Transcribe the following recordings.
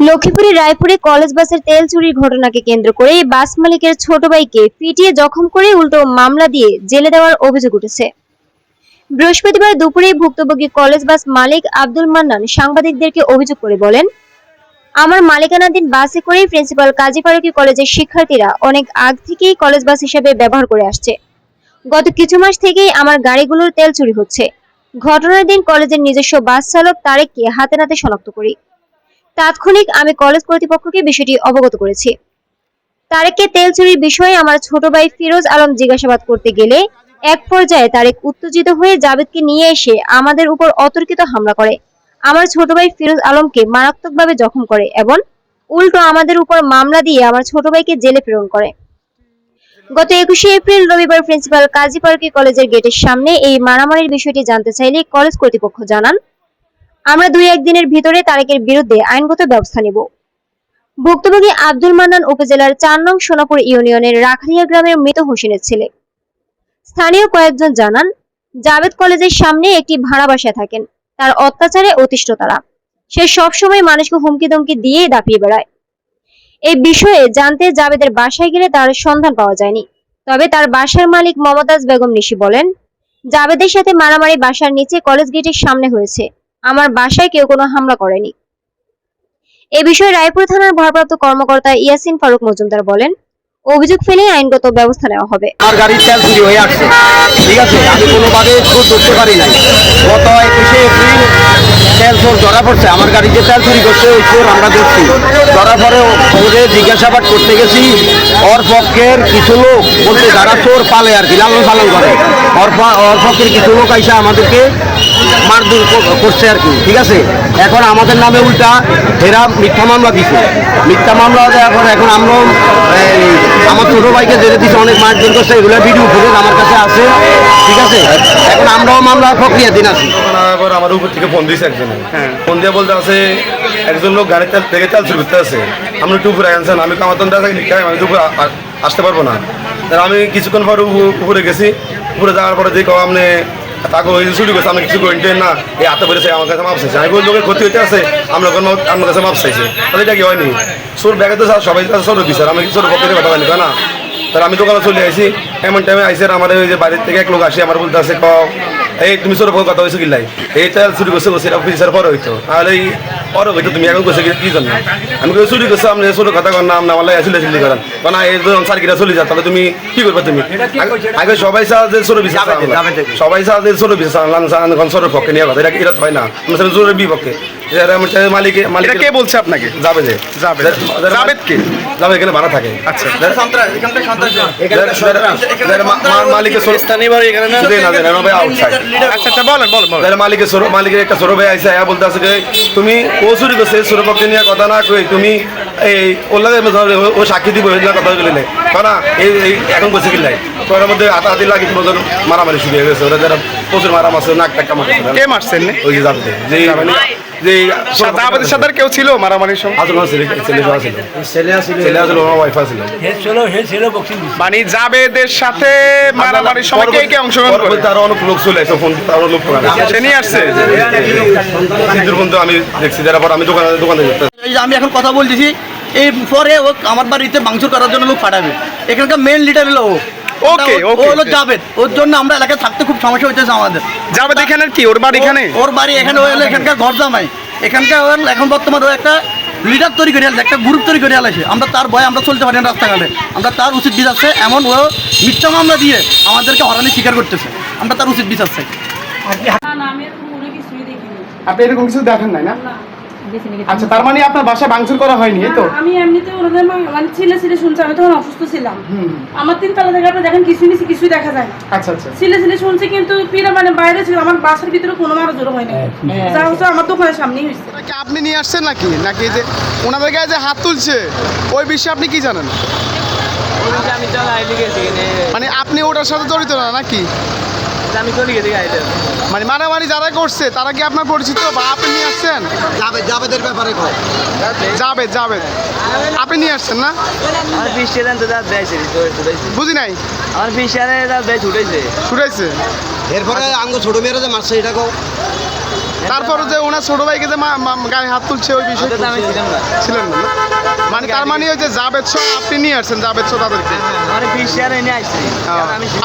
লক্ষ্মীপুরের রায়পুরে কলেজ বাসের তেল চুরির ঘটনাকে কেন্দ্র করে বাস মালিকের ছোট ভাইকে পিটিয়ে জখম করে উল্টো মামলা দিয়ে জেলে দেওয়ার অভিযোগ উঠেছে। বৃহস্পতিবার দুপুরে ভুক্তভোগী কলেজ বাস মালিক আব্দুল মান্নান সাংবাদিকদেরকে অভিযোগ করে বলেন, আমার মালিকানাধীন বাসে করেই প্রিন্সিপাল কাজী ফারুকী কলেজের শিক্ষার্থীরা অনেক আগ থেকেই কলেজ বাস হিসেবে ব্যবহার করে আসছে। গত কিছু মাস থেকেই আমার গাড়িগুলোর তেল চুরি হচ্ছে। ঘটনার দিন কলেজের নিজস্ব বাস চালক তারেককে হাতে নাতে শনাক্ত করি। তাৎক্ষণিক আমি কলেজ কর্তৃপক্ষকে বিষয়টি অবগত করেছি। তারেককে তেল চুরির বিষয়ে আমার ছোট ভাই ফিরোজ আলম জিজ্ঞাসাবাদ করতে গেলে এক পর্যায়ে তারেক উত্তেজিত হয়ে জাবেদকে নিয়ে এসে আমাদের উপর অতর্কিত হামলা করে। আমার ছোট ভাই ফিরোজ আলমকে মারাত্মকভাবে জখম করে এবং উল্টো আমাদের উপর মামলা দিয়ে আমার ছোট ভাইকে জেলে প্রেরণ করে। গত একুশে এপ্রিল রবিবার প্রিন্সিপাল কাজী পার্কি কলেজের গেটের সামনে এই মারামারির বিষয়টি জানতে চাইলে কলেজ কর্তৃপক্ষ জানান আমরা দুই একদিনের ভিতরে তারেকের বিরুদ্ধে আইনগত ব্যবস্থা নেব। ভুক্তভোগী আব্দুল মান্নান উপজেলার চার নং সোনাপুর ইউনিয়নের রাখালিয়া গ্রামের মৃত হোসেনের ছেলে। স্থানীয় কয়েকজন জানান জাভেদ কলেজের সামনে একটি ভাড়া বাসায় থাকেন। তার অত্যাচারে অতিষ্ঠ তারা। সে সবসময় মানুষকে হুমকি ধমকি দিয়ে দাপিয়ে বেড়ায়। এই বিষয়ে জানতে জাভেদের বাসায় গেলে তার সন্ধান পাওয়া যায়নি। তবে তার বাসার মালিক মমতাজ বেগম নিশি বলেন, জাবেদের সাথে মারামারি বাসার নিচে কলেজ গেটের সামনে হয়েছে। আমার বাসায় কেউ কোনো হামলা করেনি। এ বিষয়ে রায়পুর থানার ভারপ্রাপ্ত কর্মকর্তা ইয়াসিন ফারুক মজুমদার বলেন, অভিযোগ ফেলে আইনগত ব্যবস্থা নেওয়া হবে। আমার গাড়ির তেল চুরি হয়ে আসছে। ঠিক আছে, আমি কোনোভাবে খুব ধরতে পারি নাই। গত একুশে এপ্রিল তেল চোর ধরা পড়ছে। আমার গাড়ি যে তেল চুরি করছে, ওই চোর আমরা ধরছি ধরার পরে ওদের জিজ্ঞাসাবাদ করতে গেছি। ওর পক্ষের কিছু লোক বলতে যারা চোর পালে আর কি, লালন পালন করে। ওর পক্ষের কিছু লোক আইসা আমাদেরকে মারধর কর- করছে আর কি ঠিক আছে? এখন আমাদের নামে উল্টা এরা মিথ্যা মামলা দিছে। মিথ্যা মামলা দেওয়ার পর এখন আমরাও আমার ছোট ভাইকে জেলে দিছে অনেক মারধর করছে এগুলো ভিডিও ফুটেজ আমার কাছে আছে ঠিক আছে? এখন আমরাও মামলা প্রক্রিয়া দিন আছি আমার উপর থেকে ফোন দিয়েছে একজনে। ফোন দিয়ে বলতে আছে একজন লোক গাড়ির তেল থেকে চাল করতে আছে। আমি একটু উপরে আনছেন আমি কামাতন দেখা লিখতে আমি তো উপরে আ- আ- আসতে পারব না। আমি কিছুক্ষণ পর উপরে গেছি। উপরে যাওয়ার পরে দেখো আপনি তাকে ওই শুরু করছে আমি কিছু করেন না। এই হাতে বেড়েছে আমার কাছে মাপ চাইছে। আমি লোকের ক্ষতি হইতে আছে, আমরা কোনো আমার কাছে মাপ চাইছে। তাহলে এটা কি হয়নি? সোর ব্যাগে তো সবাই সৌর বিচার আমি কিছু পক্ষে কথা বলি না? তাহলে আমি দোকানে চলে আসি এমন টাইমে আইসে আমার ওই যে বাড়ির থেকে এক লোক আসি আমার বলতে আছে ক এই তুমি সৌর কথা হয়েছে কিলাই এই তেল চুরি করছে বসে অফিসার পরে হইতো তাহলে এই পরে হইতো তুমি এখন করছে কি জন্য আমি কই চুরি করছে আপনি ছোট কথা কর না আমার আসলে আসলে করেন কারণ এই যখন সার্কিটা চলে যায় তাহলে তুমি কি করবে তুমি আগে- সবাই চাও যে বিচার যাবে সবাই চাও যে ছোট বিচার ছোট পক্ষে নিয়ে কথা এটা এটা হয় না আমরা সেটা জোরের বিপক্ষে এরা আমার চাই মালিকে মালিক কে বলছে আপনাকে? যাবে যে। যাবে। যাবে কে? যাবে এখানে ভাড়া থাকে। আচ্ছা। মালিকের স্থানীয় বাড়ি এখানে না না না ভাই আউটসাইড আচ্ছা আচ্ছা বলেন বলেন বলেন। মালিকের সরো মালিকের একটা সরো ভাই আইসা আয়া বলতে আছে যে তুমি ও চুরি করছে সরো পক্ষে নিয়ে কথা না কই তুমি এই ওর লাগে ও- ও সাক্ষী দিব কথা বলে নেই কারণ এই এখন বসে কিলাই তোর মধ্যে হাতা হাতি লাগি তোমাদের মারামারি শুরু হয়ে গেছে। ওরা যারা প্রচুর মারাম আছে নাক টাক্কা মারছে কে মারছেন ওই যে যাবে। যে যে সাথে আমাদের সাথে আর কেউ ছিল? মারামারির সময়? ছেলে ছেলে ছিল। ছেলে মানে জাবেদের সাথে মারামারির সময় কে কে অংশগ্রহণ করে? অনেক লোক চলে আসে ফোন লোক সে নিয়ে আসছে? সিদ্ধুর বন্ধু আমি দেখছি যারা পর আমি দোকানে দোকানে এই আমি এখন কথা বলতেছি এই পরে ও আমার বাড়িতে মাংস করার জন্য লোক পাঠাবে। এখানকার মেন লিডার হলো ও। Okay, ও- ও হলো জাবেদ ওর জন্য আমরা এলাকায় থাকতে খুব সমস্যা হইতেছে আমাদের। জাবেদ এখানে কি? ওর বাড়ি এখানে? ওর বাড়ি এখানে ও হলো এখানকার ঘর জামাই এখানকার ওর এখন বর্তমানে ও একটা লিডার তৈরি করে একটা গ্রুপ তৈরি করে আনছে আমরা তার ভয়ে আমরা চলতে পারি না রাস্তাঘাটে। আমরা তার উচিত বিচার চাই এমন ও মিথ্যা মামলা দিয়ে আমাদেরকে হরানি স্বীকার করতেছে। আমরা তার উচিত বিচার চাই। আপনি এরকম কিছু দেখেন নাই না। আচ্ছা তার মানে আপনার বাসা ভাঙচুর করা হয়নি তো? আমি এমনিতে ওনাদের মানে ছিলে ছিলে শুনছি আমি তখন অসুস্থ ছিলাম। আমার তিন তলা থেকে আপনি দেখেন কিছুই নিচে কিছুই দেখা যায় আচ্ছা আচ্ছা। ছিলে ছিলে শুনছি কিন্তু পিরা মানে বাইরে ছিল আমার বাসার ভিতরে কোনো মারা জোর হয়নি। যা হচ্ছে আমার দোকানের সামনেই হয়েছে আপনি নিয়ে আসছেন নাকি? নাকি যে ওনাদের গায়ে যে হাত তুলছে ওই বিষয়ে আপনি কি জানেন? মানে আপনি ওটার সাথে জড়িত না নাকি? আমি চলে গেছি আইলে মানে মারামারি যারা করছে তারা কি আপনার পরিচিত বা আপনি নিয়ে আসছেন? যাবে যাবেদের ব্যাপারে কয় যাবে। যাবে আপনি নিয়ে আসছেন না? আমার ফিস তো দাঁত দেয় বুঝি নাই? আমার ফিস দাঁত দেয় ছুটেছে। ছুটেছে? এরপরে আঙ্গ ছোট মেয়েরা যে মারছে এটা কও। তারপরে যে ওনার ছোট ভাইকে যে গায়ে হাত তুলছে ওই বিষয়ে আমি ছিলাম না। ছিলেন না? মানে তার মানে ওই যে জাবেদ শো আপনি নিয়ে আসছেন জাবেদ শো তাদেরকে।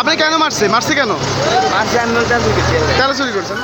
আপনি কেন মারছে? মারছে কেন? তেরো চুরি করছেন?